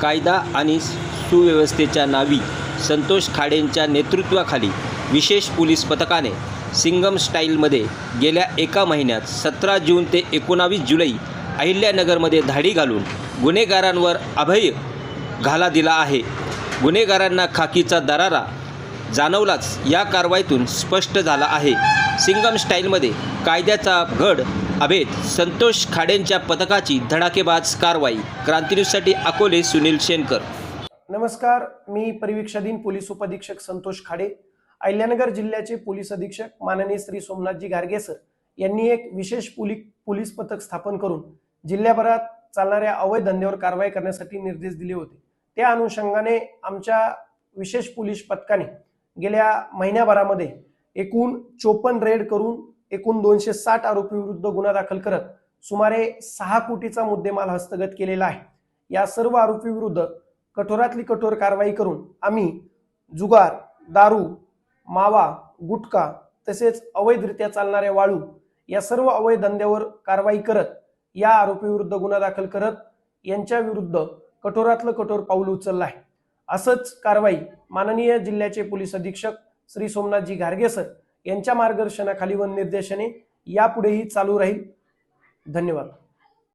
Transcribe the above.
कायदा आणि सुव्यवस्थेच्या नावी संतोष खाडेंच्या नेतृत्वाखाली विशेष पोलीस पथकाने सिंगम स्टाईलमध्ये गेल्या एका महिन्यात सतरा जून ते एकोणावीस जुलै अहिल्यानगरमध्ये धाडी घालून गुन्हेगारांवर अभय घाला दिला आहे. गुन्हेगारांना खाकीचा दरारा जाणवलाच या कारवाईतून स्पष्ट झाला आहे. सिंगम स्टाईलमध्ये कायद्याचा घड अभेद संतोष खाडेंच्या पथकाची धडाकेबाज कारवाई. क्रांतीन्यूजसाठी अकोले सुनील शेनकर नमस्कार मी परिवीक्षाधीन पोलीस उपअधीक्षक संतोष खाडे. अहिल्यानगर जिल्ह्याचे पोलीस अधीक्षक माननीय श्री सोमनाथजी गारगे सर यांनी एक विशेष पोली पोलीस पथक स्थापन करून जिल्ह्याभरात चालणाऱ्या अवैध धंद्यावर कारवाई करण्यासाठी निर्देश दिले होते. त्या अनुषंगाने आमच्या विशेष पोलीस पथकाने गेल्या महिन्याभरामध्ये एकूण चोपन्न रेड करून एकूण दोनशे साठ आरोपी विरुद्ध गुन्हा दाखल करत सुमारे सहा कोटीचा मुद्देमाल हस्तगत केलेला आहे. या सर्व आरोपी विरुद्ध कठोरातली कठोर कारवाई करून आम्ही जुगार दारू मावा गुटखा तसेच अवैधरित्या चालणाऱ्या वाळू या सर्व अवैध धंद्यावर कारवाई करत या आरोपी विरुद्ध गुन्हा दाखल करत यांच्या विरुद्ध कठोरातलं कठोर पाऊल उचललं आहे. असंच कारवाई माननीय जिल्ह्याचे पोलीस अधीक्षक श्री सोमनाथजी घारगे सर यांच्या मार्गदर्शनाखाली व निर्देशने यापुढेही चालू राहील. धन्यवाद.